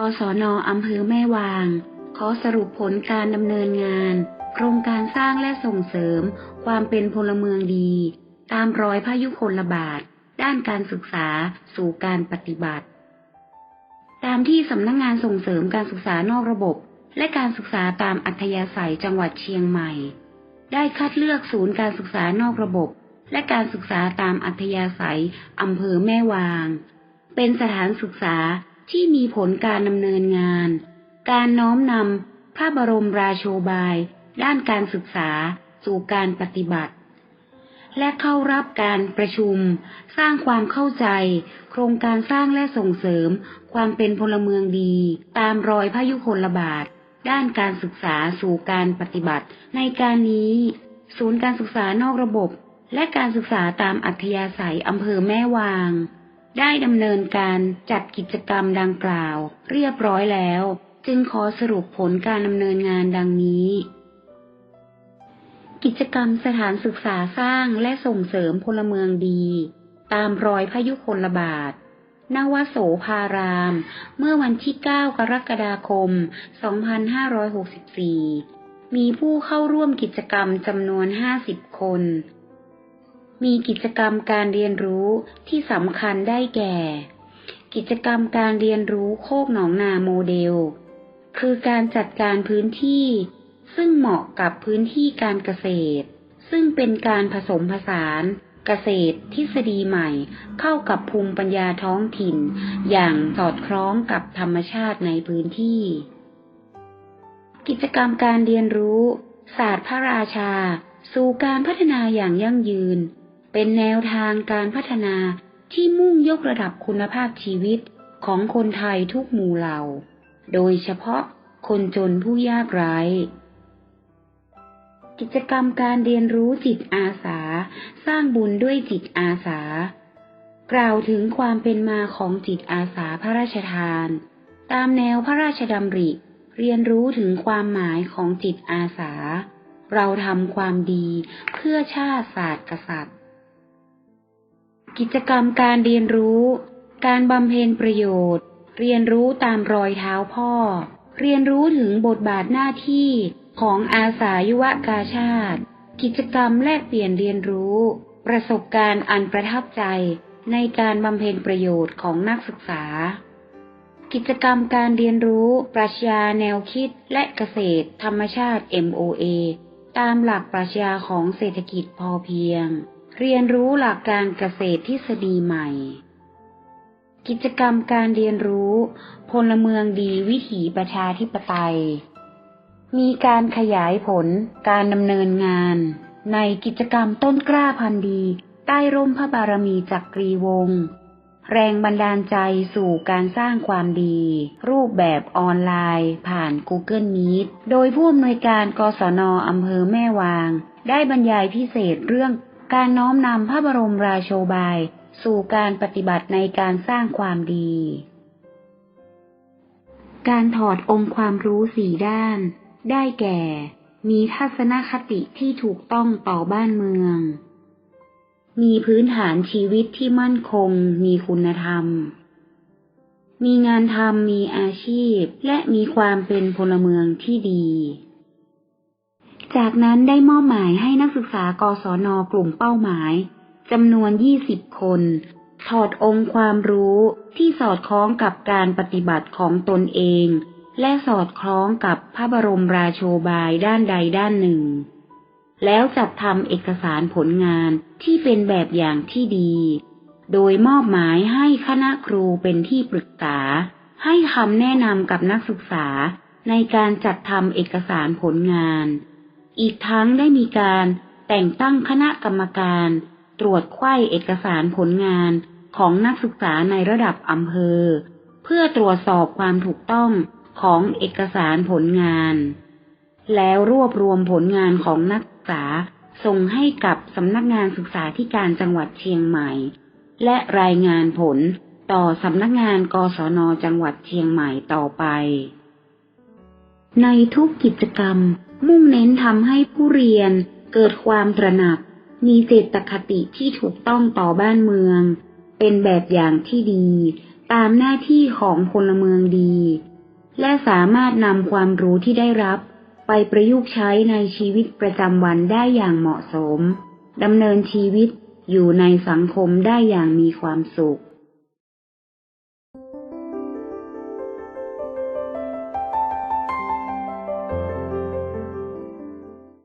กศนอำเภอแม่วาง ขอสรุปผลการดำเนินงาน โครงการสร้างและส่งเสริม ความเป็นพลเมืองดี ตามรอยพายุคนระบาด ด้านการศึกษาสู่การปฏิบัติ ตามที่สำนักงงานส่งเสริมการศึกษานอกระบบ และการศึกษาตามอัธยาศัยจังหวัดเชียงใหม่ ได้คัดเลือกศูนย์การศึกษานอกระบบ และการศึกษาตามอัธยาศัยอำเภอแม่วาง เป็นสถานศึกษา ที่มีผลการดำเนินงาน การน้อมนำพระบรมราโชบาย ด้านการศึกษาสู่การปฏิบัติ และเข้ารับการประชุม สร้างความเข้าใจ โครงการสร้างและส่งเสริม ความเป็นพลเมืองดี ตามรอยพยุคลบาท ด้านการศึกษาสู่การปฏิบัติ ในการนี้ ศูนย์การศึกษานอกระบบ และการศึกษาตามอัธยาศัยอำเภอแม่วาง ได้ดำเนินการจัดกิจกรรมดังกล่าว เรียบร้อยแล้ว จึงขอสรุปผลการดำเนินงานดังนี้ กิจกรรมสถานศึกษาสร้างและส่งเสริมพลเมืองดี ตามรอยพยุคลบาทนวโสภาราม เมื่อวันที่ 9 กรกฎาคม 2564 มีผู้เข้าร่วมกิจกรรมจำนวน 50 คน มีกิจกรรมการเรียนรู้ที่สำคัญได้แก่ กิจกรรมการเรียนรู้โคกหนองนาโมเดล คือการจัดการพื้นที่ ซึ่งเหมาะกับพื้นที่การเกษตร ซึ่งเป็นการผสมผสานเกษตรทฤษฎีใหม่เข้ากับภูมิปัญญาท้องถิ่น อย่างสอดคล้องกับธรรมชาติในพื้นที่ กิจกรรมการเรียนรู้ ศาสตร์พระราชา สู่การพัฒนาอย่างยั่งยืน เป็นแนวทางการพัฒนาที่มุ่งยกระดับคุณภาพชีวิตของคนไทยทุกหมู่เหล่า โดยเฉพาะคนจนผู้ยากไร้กิจกรรมการเรียนรู้จิตอาสา สร้างบุญด้วยจิตอาสา กล่าวถึงความเป็นมาของจิตอาสาพระราชทาน ตามแนวพระราชดำริ เรียนรู้ถึงความหมายของจิตอาสา เราทำความดีเพื่อชาติศาสตร์กษัตริย์ กิจกรรมการเรียนรู้ การบำเพ็ญประโยชน์ เรียนรู้ตามรอยเท้าพ่อ เรียนรู้ถึงบทบาทหน้าที่ของอาสายุวกาชาติ กิจกรรมแลกเปลี่ยนเรียนรู้ ประสบการณ์อันประทับใจในการบำเพ็ญประโยชน์ของนักศึกษา กิจกรรมการเรียนรู้ปรัชญาแนวคิดและเกษตรธรรมชาติ MOA ตามหลักปรัชญาของเศรษฐกิจพอเพียง เรียนรู้หลักการเกษตรทฤษฎีใหม่ กิจกรรมการเรียนรู้ พลเมืองดีวิถีประชาธิปไตย มีการขยายผลการดำเนินงาน ในกิจกรรมต้นกล้าพันธุ์ดี ใต้ร่มพระบารมีจักกรีวงศ์แรงบันดาลใจสู่การสร้างความดี รูปแบบออนไลน์ผ่าน Google Meet โดยผู้อำนวยการกศนอำเภอแม่วาง ได้บรรยายพิเศษเรื่อง การน้อมนำพระบรมราโชบาย สู่การปฏิบัติในการสร้างความดี การถอดองค์ความรู้สี่ด้าน ได้แก่ มีทัศนคติที่ถูกต้องต่อบ้านเมือง มีพื้นฐานชีวิตที่มั่นคง มีคุณธรรม มีงานทำมีอาชีพ และมีความเป็นพลเมืองที่ดี จากนั้นได้มอบหมายให้นักศึกษากศนกลุ่มเป้าหมายจำนวน 20 คน ถอดองค์ความรู้ที่สอดคล้องกับการปฏิบัติของตนเอง และสอดคล้องกับพระบรมราโชบายด้านใดด้านหนึ่ง แล้วจัดทำเอกสารผลงานที่เป็นแบบอย่างที่ดี โดยมอบหมายให้คณะครูเป็นที่ปรึกษา ให้คำแนะนำกับนักศึกษาในการจัดทำเอกสารผลงาน อีกทั้งได้มีการแต่งตั้งคณะกรรมการ ตรวจไข้เอกสารผลงานของนักศึกษาในระดับอำเภอ เพื่อตรวจสอบความถูกต้องของเอกสารผลงาน แล้วรวบรวมผลงานของนักศึกษาส่งให้กับสำนักงานศึกษาธิการจังหวัดเชียงใหม่ และรายงานผลต่อสำนักงานกศนจังหวัดเชียงใหม่ต่อไป ในทุกกิจกรรม มุ่งเน้นทำให้ผู้เรียน เกิดความตระหนัก มีเจตคติที่ถูกต้องต่อบ้านเมือง เป็นแบบอย่างที่ดี ตามหน้าที่ของพลเมืองดี และสามารถนำความรู้ที่ได้รับ ไปประยุกต์ใช้ในชีวิตประจำวันได้อย่างเหมาะสมดำเนินชีวิตอยู่ในสังคมได้อย่างมีความสุข